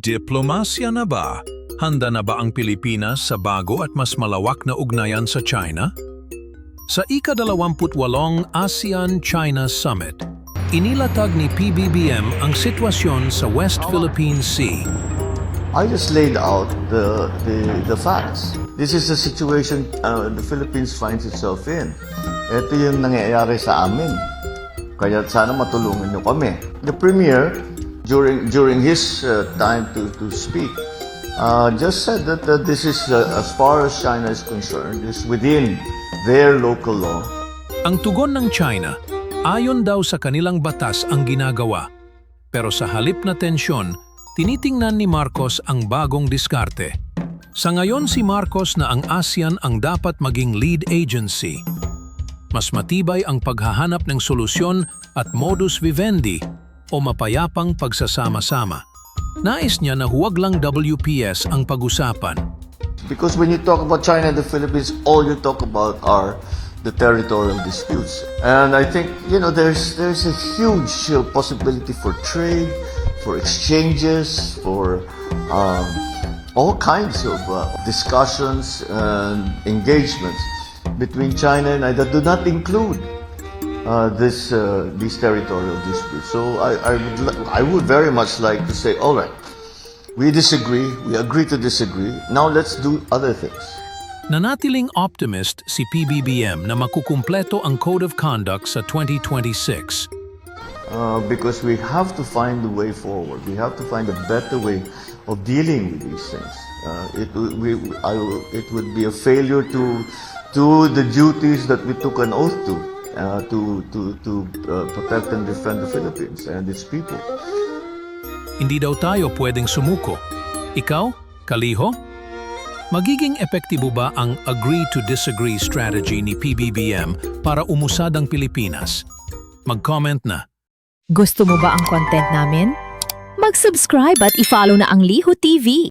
Diplomasya na ba? Handa na ba ang Pilipinas sa bago at mas malawak na ugnayan sa China? Sa ika-28 ASEAN-China Summit, inilatag ni PBBM ang sitwasyon sa West Philippine Sea. I just laid out the, the, the facts. This is the situation uh, the Philippines finds itself in. Ito yung nangyayari sa amin. Kaya sana matulungan nyo kami. The Premier, during, during his uh, time to, to speak, uh, just said that uh, this is, uh, as far as China is concerned, is within their local law. Ang tugon ng China, ayon daw sa kanilang batas ang ginagawa. Pero sa halip na tensyon, tinitingnan ni Marcos ang bagong diskarte. Sa ngayon si Marcos na ang ASEAN ang dapat maging lead agency. Mas matibay ang paghahanap ng solusyon at modus vivendi o mapayapang pagsasama-sama. Nais niya na huwag lang WPS ang pag-usapan. Because when you talk about China and the Philippines, all you talk about are the territorial disputes. And I think, you know, there's, there's a huge possibility for trade, for exchanges, for um, all kinds of uh, discussions and engagements between China and I that do not include uh, this uh, these territorial disputes. So I I would I would very much like to say, all right, we disagree, we agree to disagree. Now let's do other things. Nanatiling optimist si PBBM na makukumpleto ang Code of Conduct sa 2026. Uh, because we have to find a way forward. We have to find a better way of dealing with these things. Uh, it, we, I, it would be a failure to to the duties that we took an oath to uh, to to to uh, protect and defend the Philippines and its people. Hindi daw tayo pwedeng sumuko. Ikaw, Kaliho? Magiging epektibo ba ang agree to disagree strategy ni PBBM para umusad ang Pilipinas? Mag-comment na. Gusto mo ba ang content namin? Mag-subscribe at i-follow na ang Liho TV.